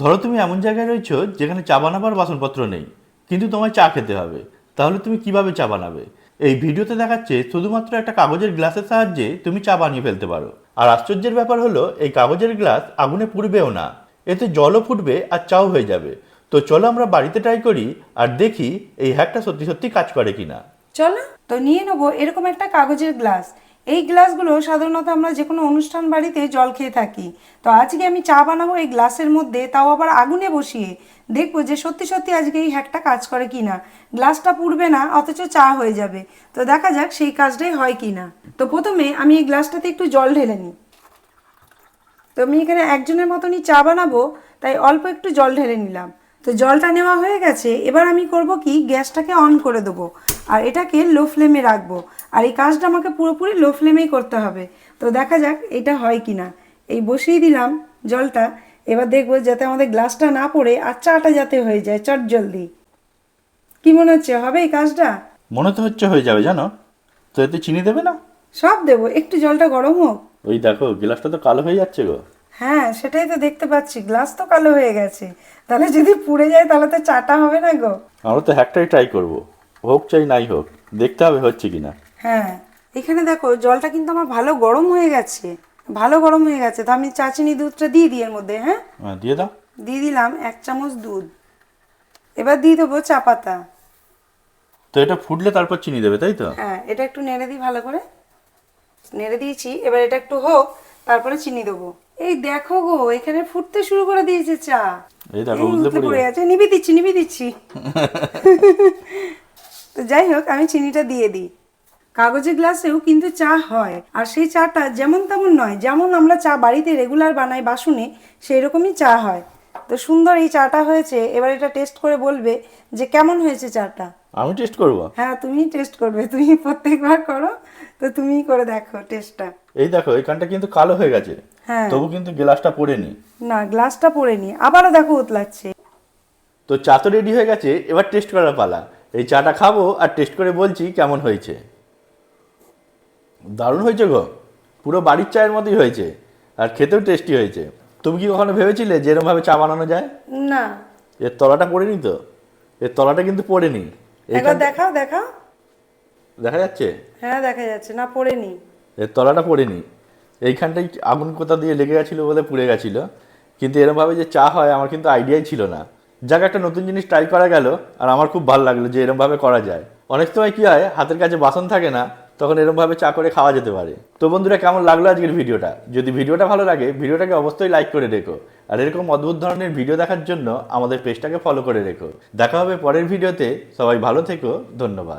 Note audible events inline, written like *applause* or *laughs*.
ধরো তুমি এমন জায়গায় রয়েছো যেখানে চা বানাবার বাসনপত্র নেই, কিন্তু তোমায় চা খেতে হবে। তাহলে তুমি কীভাবে চা বানাবে? এই ভিডিওতে দেখাচ্ছে শুধুমাত্র একটা কাগজের গ্লাসের সাহায্যে তুমি চা বানিয়ে ফেলতে পারো। আর আশ্চর্যের ব্যাপার হলো, এই কাগজের গ্লাস আগুনে পুড়বেও না। এতে জলও ফুটবে আর চাও হয়ে যাবে। তো চলো আমরা বাড়িতে ট্রাই করি আর দেখি এই হ্যাকটা সত্যি সত্যি কাজ করে কিনা। চলো, তো নিয়ে নেব এরকম একটা কাগজের গ্লাস। এই গ্লাসগুলো সাধারণত আমরা যে কোনো অনুষ্ঠান বাড়িতে জল খেয়ে থাকি। তো আজকে আমি চা বানাবো এই গ্লাসের মধ্যে, তাও আবার আগুনে বসিয়ে। দেখব যে সত্যি সত্যি আজকে এই হ্যাকটা কাজ করে কি না গ্লাসটা পুড়বে না, অথচ চা হয়ে যাবে। তো দেখা যাক সেই কাজটাই হয় কি না তো প্রথমে আমি এই গ্লাসটাতে একটু জল ঢেলে নিই। তো আমি এখানে একজনের মতনই চা বানাবো, তাই অল্প একটু জল ঢেলে নিলাম। তো জলটা নেওয়া হয়ে গেছে, এবার আমি করব কি, গ্যাসটাকে অন করে দেবো। আর এটাকে লো ফ্লেমে রাখব। আর এই কাজটা আমাকে পুরোপুরি লো ফ্লেমেই করতে হবে। তো দেখা যাক এটা হয় কি না এই বসিয়ে দিলাম জলটা। এবার দেখব যাতে আমাদের গ্লাসটা না পড়ে আর চাটা যাতে হয়ে যায় চট জলদি। কি মনে হচ্ছে হবে এই কাজটা? মনে তো হচ্ছে হয়ে যাবে জানো? তো এতে চিনি দেবে না? সব দেবো। একটু জলটা গরম হোক। ওই দেখো গ্লাসটা তো কালো হয়ে যাচ্ছে গো। হ্যাঁ সেটাই তো দেখতে পাচ্ছি। গ্লাস তো কালো হয়ে গেছে। তাহলে যদি পুড়ে যায় তাহলে তো চাটা হবে না গো। আমরা তো হ্যাকটাই ট্রাই করব। হোক চাই নাই হোক দেখতে হবে হচ্ছে কিনা। হ্যাঁ এখানে দেখো জলটা কিন্তু আমার ভালো গরম হয়ে গেছে ভালো গরম হয়ে গেছে। তো আমি চা চিনি দুধটা দিয়ে দিই এর মধ্যে হ্যাঁ? হ্যাঁ দিয়ে দাও। দিয়ে দিলাম এক চামচ দুধ। এবার দিয়ে দেবো চা পাতা। তো এটা ফুটলে তারপর চিনি দেবে তাই তো? হ্যাঁ এটা একটু নেড়ে দিই ভালো করে। নেড়ে দিয়েছি এবার এটা একটু হোক তারপরে চিনি দেবো। এই দেখো গো এখানে ফুটতে শুরু করে দিয়েছে চা। এই দেখো পড়ে পড়ে গেছে। নিবি দিচ্ছি নিবি দিচ্ছি। *laughs* তো যাই হোক আমি চিনিটা দিয়ে দিই। কাগজের গ্লাসেও কিন্তু চা হয় আর সেই চাটা যেমন তেমন নয় যেমন আমরা চা বাড়িতে রেগুলার বানাই বাসনে সেই রকমই চা হয়। তো সুন্দর এই চাটা হয়েছে এবার এটা টেস্ট করে বলবে যে কেমন হয়েছে চাটা। আমি টেস্ট করব? হ্যাঁ তুমি টেস্ট করবে তুমি প্রত্যেকবার করো তো তুমিই করে দেখো টেস্টটা এই দেখো এখানটা কিন্তু কালো হয়ে গেছে। হ্যাঁ। তবু কিন্তু গ্লাসটা পড়েনি না। গ্লাসটা পরে নি আবারও দেখো উতলাচ্ছে। তো চা তো রেডি হয়ে গেছে এবার টেস্ট করার পালা। এই চাটা খাব আর টেস্ট করে বলছি কেমন হয়েছে। দারুণ হয়েছে গো। পুরো বাড়ির চায়ের মতোই হয়েছে। আর খেতেও টেস্টি হয়েছে। তুমি কি কখনো ভেবেছিলে যে এরমভাবে চা বানানো যায়? না। এর তলাটা পড়েনি তো? এর তলাটা কিন্তু পড়েনি। একবার দেখাও দেখাও। দেখা যাচ্ছে? হ্যাঁ দেখা যাচ্ছে। না পড়ে নি এর তলাটা পড়েনি। এইখানটাই আগুন কোথা দিয়ে লেগে গেছিল বলে পুড়ে গেছিল। কিন্তু এরমভাবে যে চা হয় আমার কিন্তু আইডিয়াই ছিল না। যাক, একটা নতুন জিনিস ট্রাই করা গেল আর আমার খুব ভালো লাগল যে এরমভাবে করা যায়। অনেক সময় কী হয়, হাতের কাছে বাসন থাকে না, তখন এরমভাবে চা করে খাওয়া যেতে পারে। তো বন্ধুরা, কেমন লাগল আজকের ভিডিওটা? যদি ভিডিওটা ভালো লাগে, ভিডিওটাকে অবশ্যই লাইক করে রেখো। আর এরকম অদ্ভুত ধরনের ভিডিও দেখার জন্য আমাদের পেজটাকে ফলো করে রেখো। দেখা হবে পরের ভিডিওতে। সবাই ভালো থেকো, ধন্যবাদ।